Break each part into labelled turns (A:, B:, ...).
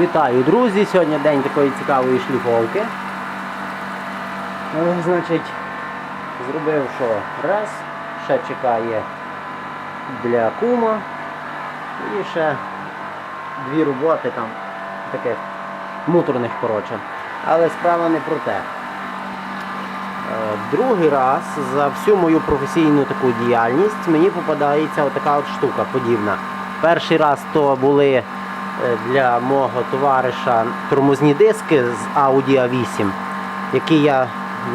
A: Вітаю, друзі! Сьогодні день такої цікавої шліфовки. Е, Значить, зробив що раз, ще чекає для кума і ще дві роботи там таких муторних, коротше. Але справа не про те. Е, Другий раз за всю мою професійну таку діяльність мені попадається отака от штука подібна. Перший раз то були для мого товариша тормозні диски з Audi A8, які я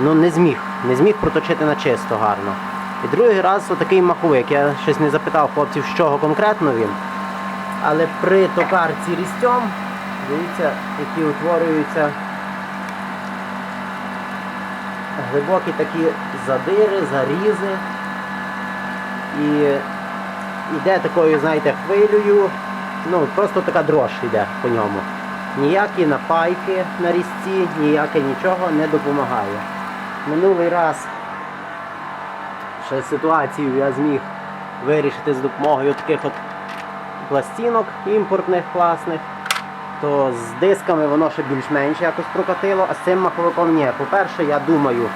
A: ну, не зміг, не зміг проточити на чисто гарно. І другий раз отакий маховик. Я щось не запитав хлопців, з чого конкретно він. Але при токарці різцем, дивіться, які утворюються глибокі такі задири, зарізи. І йде такою, знаєте, хвилею. Ну, просто така дрож йде по ньому. Ніякі напайки на різці, ніяке нічого не допомагає. Минулий раз ще ситуацію я зміг вирішити з допомогою таких от пластинок імпортних класних, то з дисками воно ще більш-менш якось прокатило, а з цим маховиком ні. По-перше, я думаю,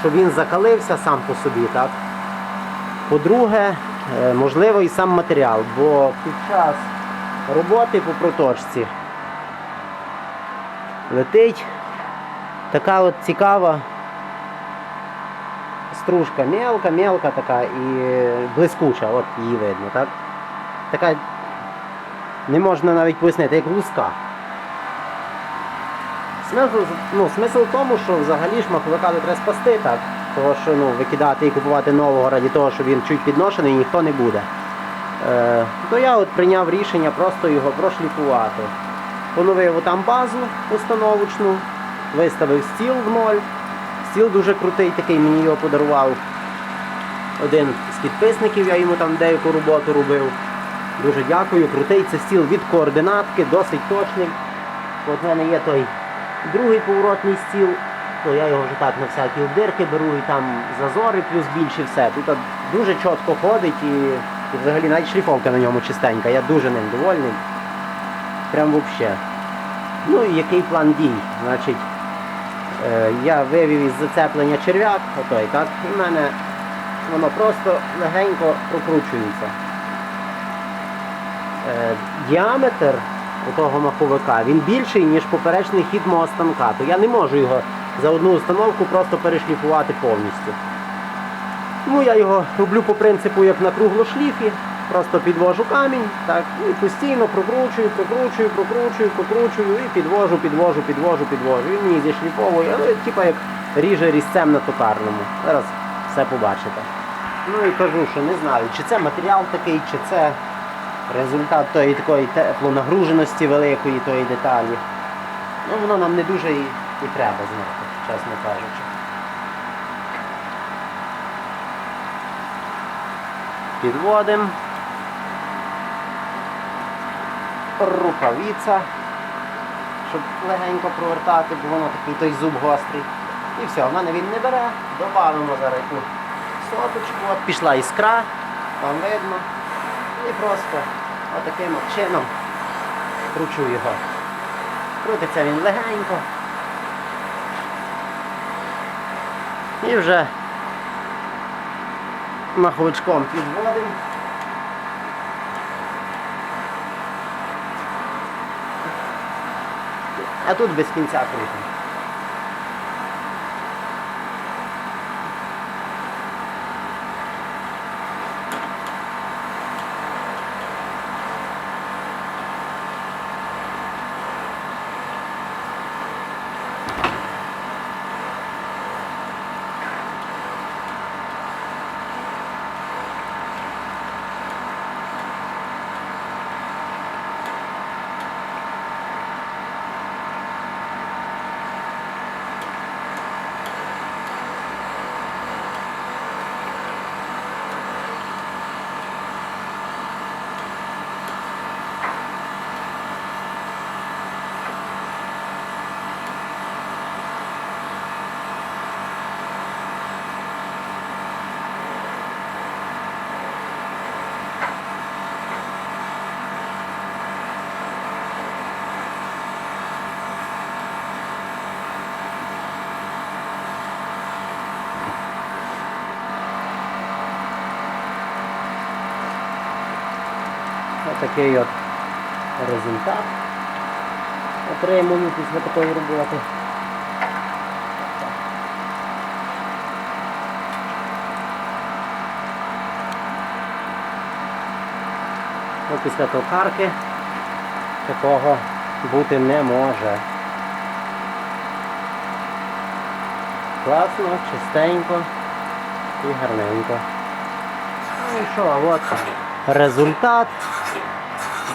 A: що він закалився сам по собі, так? По-друге, е, можливо, і сам матеріал, бо під час роботи по проточці летить така от цікава стружка мелка, мелка така і блискуча, от її видно, так? Така не можна навіть пояснити, як луска. Смисл, ну, смисл в тому, що взагалі ж маховика треба спасти, так? Того, що ну, викидати і купувати нового раді того, що він чуть підношений, ніхто не буде. Е, то я от прийняв рішення просто його прошліфувати. Поновив там базу установочну, виставив стіл в ноль. Стіл дуже крутий, такий мені його подарував один з підписників, я йому там деяку роботу робив. Дуже дякую. Крутий це стіл від координатки, досить точний. От в мене є той другий поворотний стіл, то я його вже так на всякі обдирки беру і там зазори плюс більше все. Тут дуже чітко ходить і, і взагалі навіть шліфовка на ньому чистенька. Я дуже ним довольний. Прям взагалі. Ну і який план дій? Значить, е, я вивів із зацеплення черв'як, отой, так, і в мене воно просто легенько прокручується. Е, діаметр того маховика він більший, ніж поперечний хід мого станка, то я не можу його за одну установку просто перешліфувати повністю. Тому я його роблю по принципу, як на круглошліфі, просто підвожу камінь, так, і постійно прокручую, прокручую, прокручую, прокручую і підвожу, підвожу, підвожу, підвожу. Він мені зішліфовує, ну, типа як ріже різцем на токарному. Зараз все побачите. Ну і кажу, що не знаю, чи це матеріал такий, чи це результат тої такої теплонагруженості великої тої деталі. Ну воно нам не дуже і, і треба знати, чесно кажучи. Підводимо. Рукавиця, щоб легенько провертати, бо воно такий той зуб гострий. І все, в мене він не бере. Добавимо зараз яку соточку. От пішла іскра, там видно. І просто отаким от чином кручу його. Крутиться він легенько. І вже маховичком підводимо. А тут без кінця крутимо. Отакий от результат отримую після такої роботи. Ну, після токарки такого бути не може. Класно, чистенько і гарненько. Ну і що, от результат.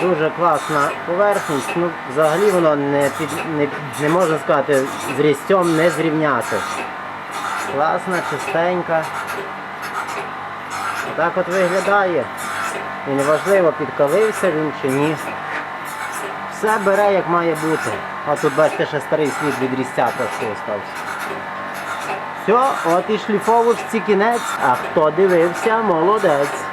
A: Дуже класна поверхність. Ну, взагалі воно не, не, не можна сказати з різцем не зрівняти. Класна, чистенька. Так от виглядає. І неважливо, підкалився він чи ні. Все бере як має бути. А тут бачите, ще старий слід від різця трошки остався. Все, от і шліфовочці кінець. А хто дивився, молодець.